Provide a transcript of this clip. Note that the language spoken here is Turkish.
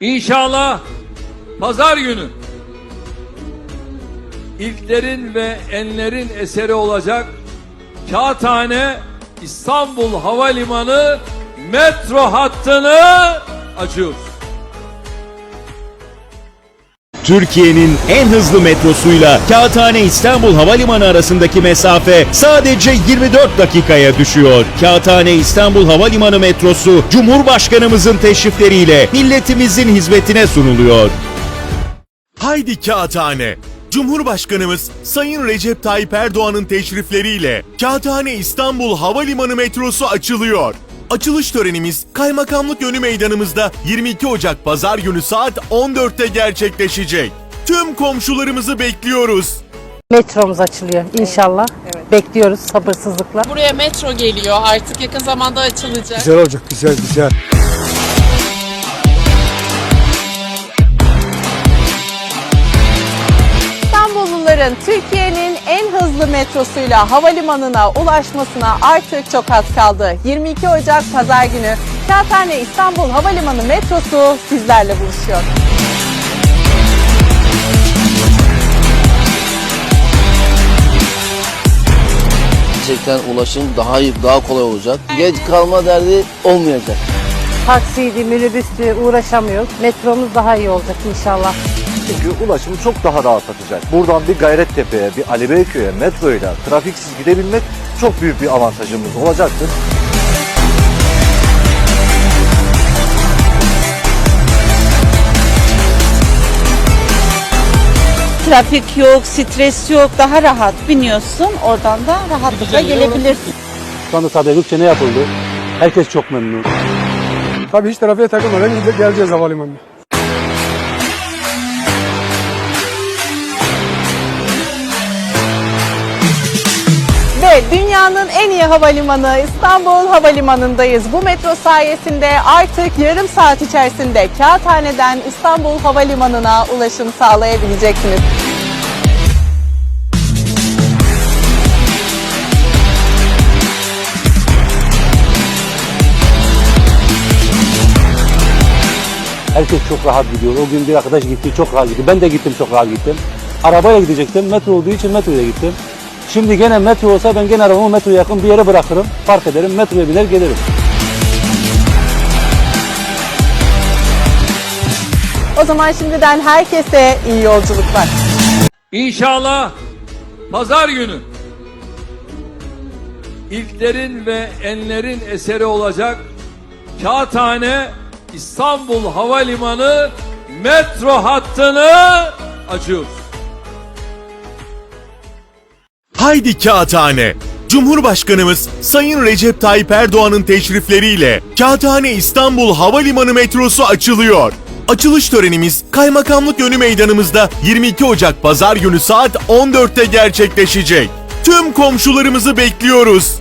İnşallah pazar günü ilklerin ve enlerin eseri olacak Kağıthane İstanbul Havalimanı metro hattını açıyoruz. Türkiye'nin en hızlı metrosuyla Kağıthane İstanbul Havalimanı arasındaki mesafe sadece 24 dakikaya düşüyor. Kağıthane İstanbul Havalimanı metrosu Cumhurbaşkanımızın teşrifleriyle milletimizin hizmetine sunuluyor. Haydi Kağıthane! Cumhurbaşkanımız Sayın Recep Tayyip Erdoğan'ın teşrifleriyle Kağıthane İstanbul Havalimanı metrosu açılıyor. Açılış törenimiz Kaymakamlık Önü Meydanımızda 22 Ocak Pazar günü saat 14'te gerçekleşecek. Tüm komşularımızı bekliyoruz. Metromuz açılıyor inşallah. Bekliyoruz sabırsızlıkla. Buraya metro geliyor artık yakın zamanda açılacak. Güzel olacak, güzel güzel. İstanbulluların Türkiye'nin en hızlı metrosuyla havalimanına ulaşmasına artık çok az kaldı. 22 Ocak Pazar günü Kağıthane İstanbul Havalimanı metrosu sizlerle buluşuyor. Gerçekten ulaşım daha iyi, daha kolay olacak. Geç kalma derdi olmayacak. Taksiydi, minibüstü uğraşamıyoruz. Metromuz daha iyi olacak inşallah. Çünkü ulaşımı çok daha rahatlatacak. Buradan bir Gayrettepe'ye, bir Ali Beyköy'e metroyla trafiksiz gidebilmek çok büyük bir avantajımız olacaktır. Trafik yok, stres yok, daha rahat biniyorsun. Oradan da rahatlıkla gelebilirsin. Şu anda Gökçe ne yapıldı? Herkes çok memnun. Tabii hiç trafiğe takılmadan geleceğiz havalimanına. Dünyanın en iyi havalimanı İstanbul Havalimanı'ndayız. Bu metro sayesinde artık yarım saat içerisinde Kağıthane'den İstanbul Havalimanı'na ulaşım sağlayabileceksiniz. Herkes çok rahat gidiyor. O gün bir arkadaş gitti, çok rahat gitti. Ben de gittim, çok rahat gittim. Arabayla gidecektim. Metro olduğu için metroya gittim. Şimdi gene metro olsa ben gene arabamı metroya yakın bir yere bırakırım. Park ederim, metroya biner gelirim. O zaman şimdiden herkese iyi yolculuklar. İnşallah pazar günü ilklerin ve enlerin eseri olacak Kağıthane İstanbul Havalimanı metro hattını açıyoruz. Haydi Kağıthane! Cumhurbaşkanımız Sayın Recep Tayyip Erdoğan'ın teşrifleriyle Kağıthane İstanbul Havalimanı metrosu açılıyor. Açılış törenimiz Kaymakamlık Önü Meydanımızda 22 Ocak Pazar günü saat 14'te gerçekleşecek. Tüm komşularımızı bekliyoruz.